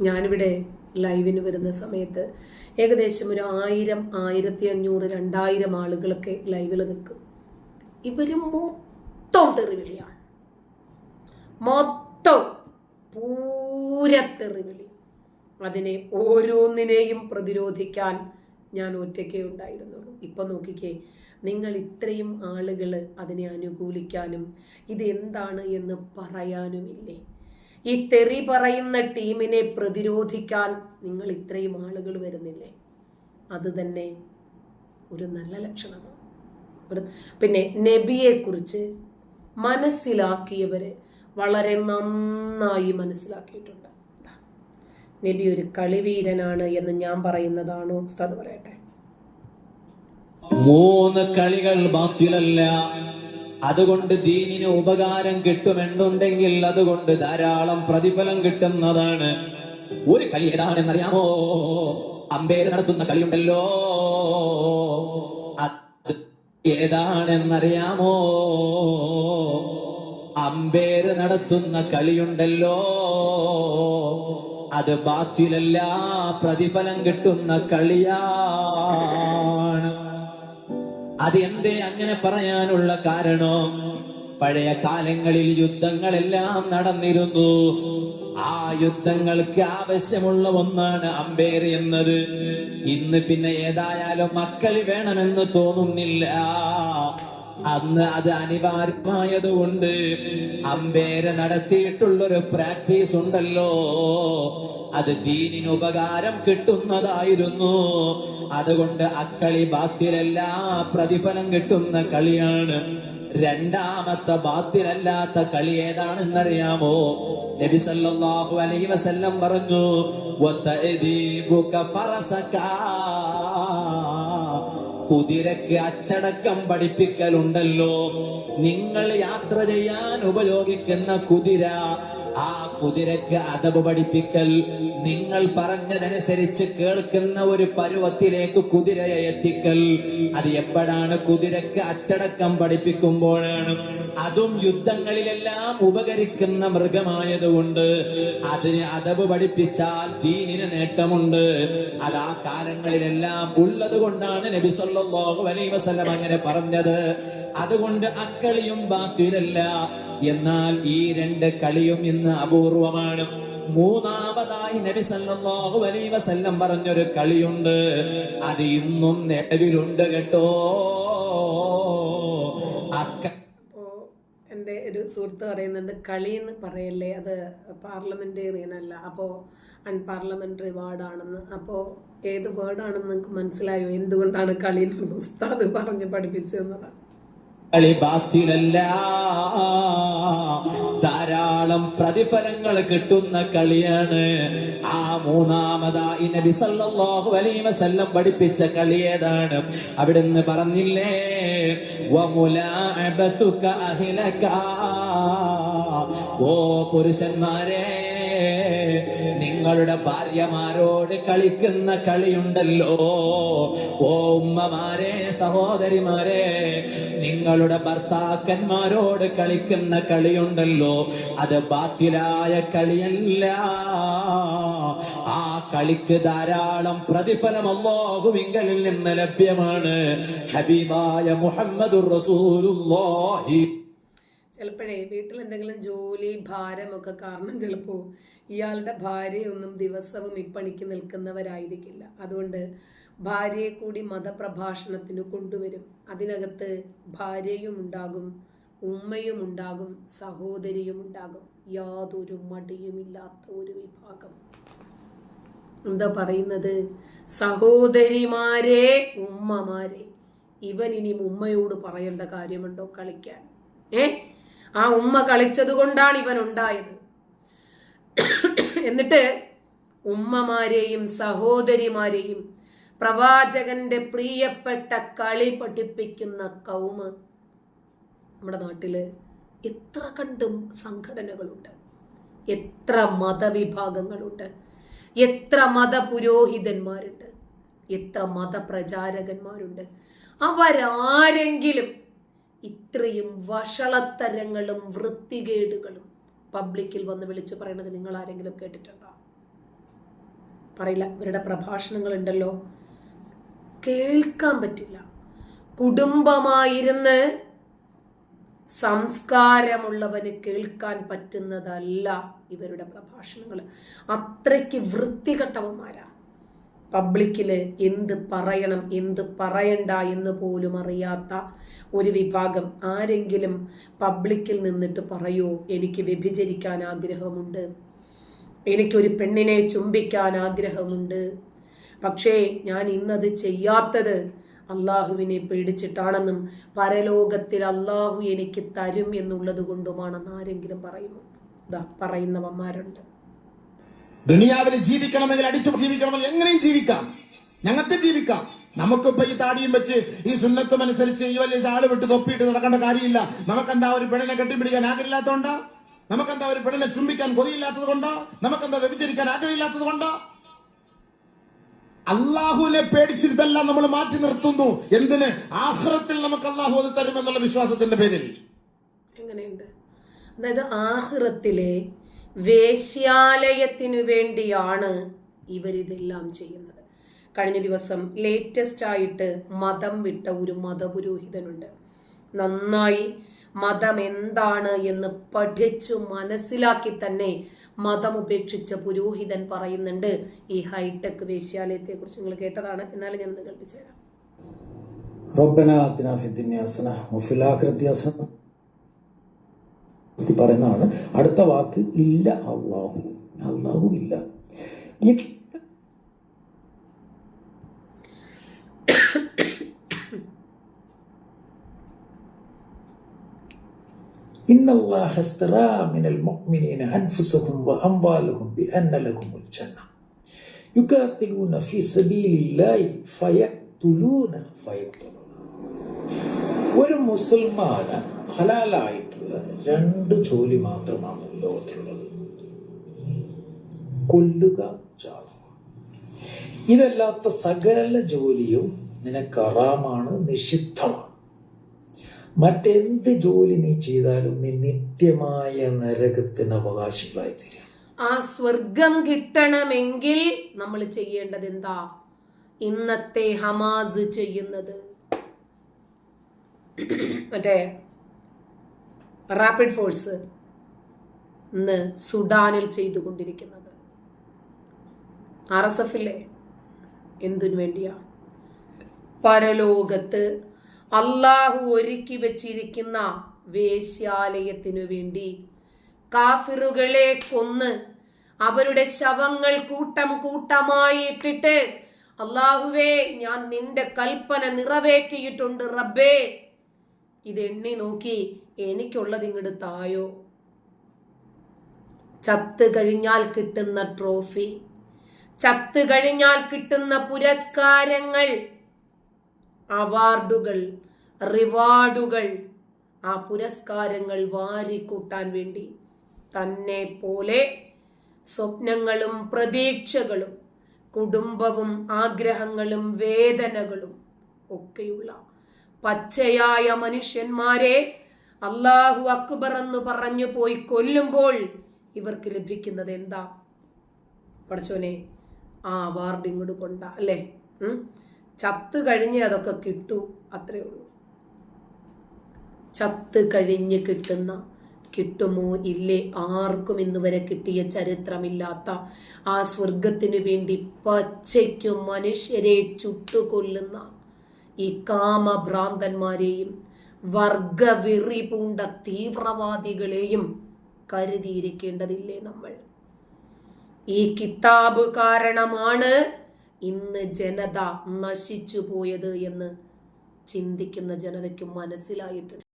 ഞാനിവിടെ ലൈവിന് വരുന്ന സമയത്ത് ഏകദേശം ഒരു ആയിരം ആയിരത്തി അഞ്ഞൂറ് രണ്ടായിരം ആളുകളൊക്കെ ലൈവിൽ നിൽക്കും. ഇവർ മൊത്തം തെറിവിളിയാണ്. മൊത്തം പൂര തെറിവിളി. അതിനെ ഓരോന്നിനെയും പ്രതിരോധിക്കാൻ ഞാൻ ഒറ്റയ്ക്കേ ഉണ്ടായിരുന്നുള്ളൂ. ഇപ്പൊ നോക്കിക്കേ നിങ്ങൾ ഇത്രയും ആളുകൾ അതിനെ അനുകൂലിക്കാനും ഇത് എന്താണ് എന്ന് പറയാനുമില്ലേ? ഈ തെറി പറയുന്ന ടീമിനെ പ്രതിരോധിക്കാൻ നിങ്ങൾ ഇത്രയും ആളുകൾ വരുന്നില്ലേ? അത് തന്നെ ഒരു നല്ല ലക്ഷണമാണ്. പിന്നെ നബിയെ കുറിച്ച് മനസ്സിലാക്കിയവരെ വളരെ നന്നായി മനസ്സിലാക്കിയിട്ടുണ്ട്. നബി ഒരു കളിവീരനാണ് എന്ന് ഞാൻ പറയുന്നതാണോ? ഉസ്താദ് പറയട്ടെ. മൂന്ന് കളികൾ ബാത്തിലല്ല. അതുകൊണ്ട് ദീനിന് ഉപകാരം കിട്ടുമെന്നുണ്ടെങ്കിൽ അതുകൊണ്ട് ധാരാളം പ്രതിഫലം കിട്ടുന്നതാണ്. ഒരു കളി ഏതാണെന്നറിയാമോ? അമ്പേര് നടത്തുന്ന കളിയുണ്ടല്ലോ. അത് ഏതാണെന്നറിയാമോ? അമ്പേര് നടത്തുന്ന കളിയുണ്ടല്ലോ. അത് ബാത്തിലല്ല പ്രതിഫലം കിട്ടുന്ന കളിയാണ് അത് എന്തേ അങ്ങനെ പറയാനുള്ള കാരണം? പഴയ കാലങ്ങളിൽ യുദ്ധങ്ങളെല്ലാം നടന്നിരുന്നു. ആ യുദ്ധങ്ങൾക്ക് ആവശ്യമുള്ള ഒന്നാണ് അമ്പേർ എന്നത്. ഇന്ന് പിന്നെ ഏതായാലും മക്കൾ വേണമെന്ന് തോന്നുന്നില്ല. അന്ന് അത് അനിവാര്യമായതുകൊണ്ട് അമ്പേര് നടത്തിയിട്ടുള്ളൊരു പ്രാക്ടീസ് ഉണ്ടല്ലോ. അത് ദീനിന് ഉപകാരം കിട്ടുന്നതായിരുന്നു. അതുകൊണ്ട് അക്കളി ബാത്തിലെല്ലാ പ്രതിഫലം കിട്ടുന്ന കളിയാണ്. രണ്ടാമത്തെ ബാത്തിലല്ലാത്ത കളി ഏതാണെന്നറിയാമോ? നബി സല്ലല്ലാഹു അലൈഹി വസല്ലം പറഞ്ഞു. കുതിരക്ക് അച്ചടക്കം പഠിപ്പിക്കലുണ്ടല്ലോ. നിങ്ങൾ യാത്ര ചെയ്യാൻ ഉപയോഗിക്കുന്ന കുതിര ആ കുതിരക്ക് അതവ് പഠിപ്പിക്കൽ. നിങ്ങൾ പറഞ്ഞതനുസരിച്ച് കേൾക്കുന്ന ഒരു പരുവത്തിലേക്ക് കുതിരയെ എത്തിക്കൽ. അത് എപ്പോഴാണ് കുതിരക്ക് അച്ചടക്കം പഠിപ്പിക്കുമ്പോഴാണ്. അതും യുദ്ധങ്ങളിലെല്ലാം ഉപകരിക്കുന്ന മൃഗമായതുകൊണ്ട് അതിന് അതവ് പഠിപ്പിച്ചാൽ ദീനിന് നേട്ടമുണ്ട്. അത് ആ കാലങ്ങളിലെല്ലാം ഉള്ളത് കൊണ്ടാണ് നബി സല്ലല്ലാഹു അലൈഹി വസല്ലം അങ്ങനെ പറഞ്ഞത്. അതുകൊണ്ട് അക്കളിയും ബാത്തിലല്ല. എന്നാൽ ഈ രണ്ട് കളിയും ഇന്ന് അപൂർവമാണ്. മൂന്നാമതായി നബി സല്ലല്ലാഹു അലൈഹി വസല്ലം പറഞ്ഞൊരു കളിയുണ്ട്. അത് ഇന്നും നിലവിലുണ്ട് കേട്ടോ. എന്റെ ഒരു സുഹൃത്ത് പറയുന്നുണ്ട് കളി എന്ന് പറയല്ലേ അത് പാർലമെന്റേറിയൻ അല്ല. അപ്പോൾ അൺപാർലമെന്ററി വേർഡാണെന്ന്. അപ്പോൾ ഏത് വേർഡാണെന്ന് നിങ്ങൾക്ക് മനസ്സിലായോ? എന്തുകൊണ്ടാണ് കളിയിൽ ഉസ്താദ് പറഞ്ഞ് പഠിപ്പിച്ചതെന്നതാണ് കളി ബാത്തിലല്ല. ധാരാളം പ്രതിഫലങ്ങൾ കിട്ടുന്ന കളിയാണ്. ആ മൂന്നാമതായി നബി സല്ലല്ലാഹു അലൈഹി വസല്ലം പഠിപ്പിച്ച കളി ഏതാണ്? അവിടുന്ന് പറഞ്ഞില്ലേ വമുലാഅബതുക അഹ്ലക. ഓ പുരുഷന്മാരെ നിങ്ങളുടെ ഭാര്യമാരോട് കളിക്കുന്ന കളിയുണ്ടല്ലോ. ഓ ഉമ്മമാരെ സഹോദരിമാരെ നിങ്ങളുടെ ഭർത്താക്കന്മാരോട് കളിക്കുന്ന കളിയുണ്ടല്ലോ. അത് ബാത്തിലായ കളിയല്ല. ആ കളിക്ക് ധാരാളം പ്രതിഫലം അള്ളാഹുവിങ്കലിൽ നിന്ന് ലഭ്യമാണ്. ഹബീബായ മുഹമ്മദ് റസൂലുള്ളാഹി. ചിലപ്പോഴേ വീട്ടിൽ എന്തെങ്കിലും ജോലി ഭാരമൊക്കെ കാരണം ചിലപ്പോൾ ഇയാളുടെ ഭാര്യയൊന്നും ദിവസവും ഇപ്പണിക്ക് നിൽക്കുന്നവരായിരിക്കില്ല. അതുകൊണ്ട് ഭാര്യയെ കൂടി മതപ്രഭാഷണത്തിന് കൊണ്ടുവരും. അതിനകത്ത് ഭാര്യയും ഉണ്ടാകും ഉമ്മയും ഉണ്ടാകും സഹോദരിയും ഉണ്ടാകും. യാതൊരു മടിയുമില്ലാത്ത ഒരു വിഭാഗം. എന്താ പറയുന്നത്? സഹോദരിമാരെ ഉമ്മമാരെ. ഇവൻ ഇനി ഉമ്മയോട് പറയേണ്ട കാര്യമുണ്ടോ കളിക്കാൻ? ഏ? ആ ഉമ്മ കളിച്ചത് കൊണ്ടാണ് ഇവൻ ഉണ്ടായത്. എന്നിട്ട് ഉമ്മമാരെയും സഹോദരിമാരെയും പ്രവാചകന്റെ പ്രിയപ്പെട്ട കളി പഠിപ്പിക്കുന്ന കൗമ് നമ്മുടെ നാട്ടിൽ എത്ര കണ്ടും സംഘടനകളുണ്ട്. എത്ര മതവിഭാഗങ്ങളുണ്ട്. എത്ര മതപുരോഹിതന്മാരുണ്ട്. എത്ര മതപ്രചാരകന്മാരുണ്ട്. അവരാരെങ്കിലും ഇത്രയും വഷളത്തരങ്ങളും വൃത്തികേടുകളും പബ്ലിക്കിൽ വന്ന് വിളിച്ചു പറയുന്നത് നിങ്ങൾ ആരെങ്കിലും കേട്ടിട്ടുണ്ടോ? പറയില്ല ഇവരുടെ പ്രഭാഷണങ്ങൾ ഉണ്ടല്ലോ കേൾക്കാൻ പറ്റില്ല. കുടുംബമായിരുന്ന് സംസ്കാരമുള്ളവന് കേൾക്കാൻ പറ്റുന്നതല്ല ഇവരുടെ പ്രഭാഷണങ്ങൾ. അത്രയ്ക്ക് വൃത്തികെട്ടവന്മാരാ. പബ്ലിക്കിൽ എന്ത് പറയണം എന്ത് പറയണ്ട എന്ന് പോലും അറിയാത്ത ഒരു വിഭാഗം ആരെങ്കിലും പബ്ലിക്കിൽ നിന്നിട്ട് പറയൂ എനിക്ക് വ്യഭിചരിക്കാൻ ആഗ്രഹമുണ്ട്. എനിക്കൊരു പെണ്ണിനെ ചുംബിക്കാൻ ആഗ്രഹമുണ്ട്. പക്ഷേ ഞാൻ ഇന്നത് ചെയ്യാത്തത് അള്ളാഹുവിനെ പേടിച്ചിട്ടാണെന്നും പരലോകത്തിൽ അള്ളാഹു എനിക്ക് തരും എന്നുള്ളത് കൊണ്ടുമാണെന്ന് ആരെങ്കിലും പറയുമോ? ഇതാ പറയുന്നവന്മാരുണ്ട്. ദുനിയാവിൽ ജീവിക്കണമെങ്കിൽ അടിച്ചു ജീവിക്കണമെങ്കിൽ എങ്ങനെയും ജീവിക്കാം. ഞങ്ങൾക്ക് ജീവിക്കാം. നമുക്കിപ്പോ ഈ താടിയും വെച്ച് ഈ സുന്നത്തും അനുസരിച്ച് ഈ വലിയ ചാൾ വിട്ട് തൊപ്പിയിട്ട് നടക്കേണ്ട കാര്യമില്ല. നമുക്കെന്താ ഒരു പെണ്ണിനെ കെട്ടിപ്പിടിക്കാൻ ആഗ്രഹമില്ലാത്തതുകൊണ്ടാ? നമുക്കെന്താ ഒരു പെണ്ണിനെ ചുംബിക്കാൻ കൊതിയില്ലാത്തത് കൊണ്ടാ നമുക്കെന്താ വ്യഭിചരിക്കാൻ ആഗ്രഹമില്ലാത്തത് കൊണ്ടാ അള്ളാഹുവിനെ പേടിച്ചിരുതെല്ലാം നമ്മൾ മാറ്റി നിർത്തുന്നു. എന്തിന്? ആഹ്റത്തിൽ നമുക്ക് അള്ളാഹു അത് തരുമെന്നുള്ള വിശ്വാസത്തിന്റെ പേരിൽ. എങ്ങനെയുണ്ട്? അതായത് ആഹ്റത്തിലെ വേശ്യാലയത്തിനു വേണ്ടിയാണ് ഇവരിതെല്ലാം ചെയ്യുന്നത്. കഴിഞ്ഞ ദിവസം ലേറ്റസ്റ്റ് ആയിട്ട് മതം വിട്ട ഒരു മതപുരോഹിതനുണ്ട്. നന്നായി മതം എന്താണ് എന്ന് പഠിച്ചു മനസ്സിലാക്കി തന്നെ മതം ഉപേക്ഷിച്ച പുരോഹിതൻ പറയുന്നുണ്ട് ഈ ഹൈടെക് വേശ്യാലയത്തെ കുറിച്ച് നിങ്ങൾ കേട്ടതാണ്. എന്നാലും ഞാൻ ഒന്ന് കേൾപ്പിച്ചു തരാം പറയുന്നതാണ് അടുത്ത വാക്ക് ഇല്ല അള്ളാഹു അള്ളാഹു ഇല്ല ഈ- إن الله اشترى من المؤمنين أنفسهم وأموالهم بأن لهم الجنة يقاتلون في سبيل الله فيقتلون فيقتلون ഒരു മുസൽമാന് ഹലാലായിട്ടുള്ള രണ്ട് ജോലി മാത്രമാണ് ലോകത്തുള്ളത് കൊല്ലുക ചാവുക. ഇതല്ലാത്ത സകല ജോലിയും നിനക്ക് അറാമാണ് നിഷിദ്ധമാണ്. മറ്റെന്ത് ജോലി നീ ചെയ്താലും നീ നിത്യമായ നരകത്തിന് അവകാശികളായി തീരും ആ സ്വർഗം കിട്ടണമെങ്കിൽ നമ്മൾ ചെയ്യേണ്ടത് എന്താ ഇന്നത്തെ ഹമാസ് ചെയ്യുന്നത്. മറ്റേ റാപ്പിഡ് ഫോഴ്സ് ഇന്ന് സുഡാനിൽ ചെയ്തുകൊണ്ടിരിക്കുന്നത്. ആർ എസ് എഫില്ലേ എന്തിനു വേണ്ടിയാ? പരലോകത്ത് അള്ളാഹു ഒരുക്കി വെച്ചിരിക്കുന്ന വേശ്യാലയത്തിനു വേണ്ടി കാഫിറുകളെ കൊന്ന് അവരുടെ ശവങ്ങൾ കൂട്ടം കൂട്ടമായി ഇട്ടിട്ട് അള്ളാഹുവേ ഞാൻ നിന്റെ കൽപ്പന നിറവേറ്റിയിട്ടുണ്ട് റബ്ബേ. ഇത് എണ്ണി നോക്കി എനിക്കുള്ളത് ഇങ്ങോട്ട് തായോ ചത്ത് കഴിഞ്ഞാൽ കിട്ടുന്ന ട്രോഫി ചത്ത് കഴിഞ്ഞാൽ കിട്ടുന്ന പുരസ്കാരങ്ങൾ അവാർഡുകൾ റിവാർഡുകൾ ആ പുരസ്കാരങ്ങൾ വാരിക്കൂട്ടാൻ വേണ്ടി തന്നെ പോലെ സ്വപ്നങ്ങളും പ്രതീക്ഷകളും കുടുംബവും ആഗ്രഹങ്ങളും വേദനകളും ഒക്കെയുള്ള പച്ചയായ മനുഷ്യന്മാരെ അള്ളാഹു അക്ബർ എന്ന് പറഞ്ഞു പോയി കൊല്ലുമ്പോൾ ഇവർക്ക് ലഭിക്കുന്നത് എന്താ? പഠിച്ചോനെ ആ അവാർഡ് ഇങ്ങോട്ട് കൊണ്ട അല്ലേ? ചത്ത് കഴിഞ്ഞ് അതൊക്കെ കിട്ടൂ അത്രേ ഉള്ളൂ. ചത്ത് കഴിഞ്ഞ് കിട്ടുന്ന കിട്ടുമോ ഇല്ലേ? ആർക്കും ഇന്ന് വരെ കിട്ടിയ ചരിത്രമില്ലാത്ത ആ സ്വർഗത്തിനു വേണ്ടി പച്ചയ്ക്കും മനുഷ്യരെ ചുട്ടുകൊല്ലുന്ന ഈ കാമഭ്രാന്തന്മാരെയും വർഗവെറി പൂണ്ട തീവ്രവാദികളെയും കരുതിയിരിക്കേണ്ടതില്ലേ നമ്മൾ? ഈ കിതാബ് കാരണമാണ് ഇന്ന് ജനത നശിച്ചു പോയത് എന്ന് ചിന്തിക്കുന്ന ജനതയ്ക്ക് മനസ്സിലായിട്ടുണ്ട്.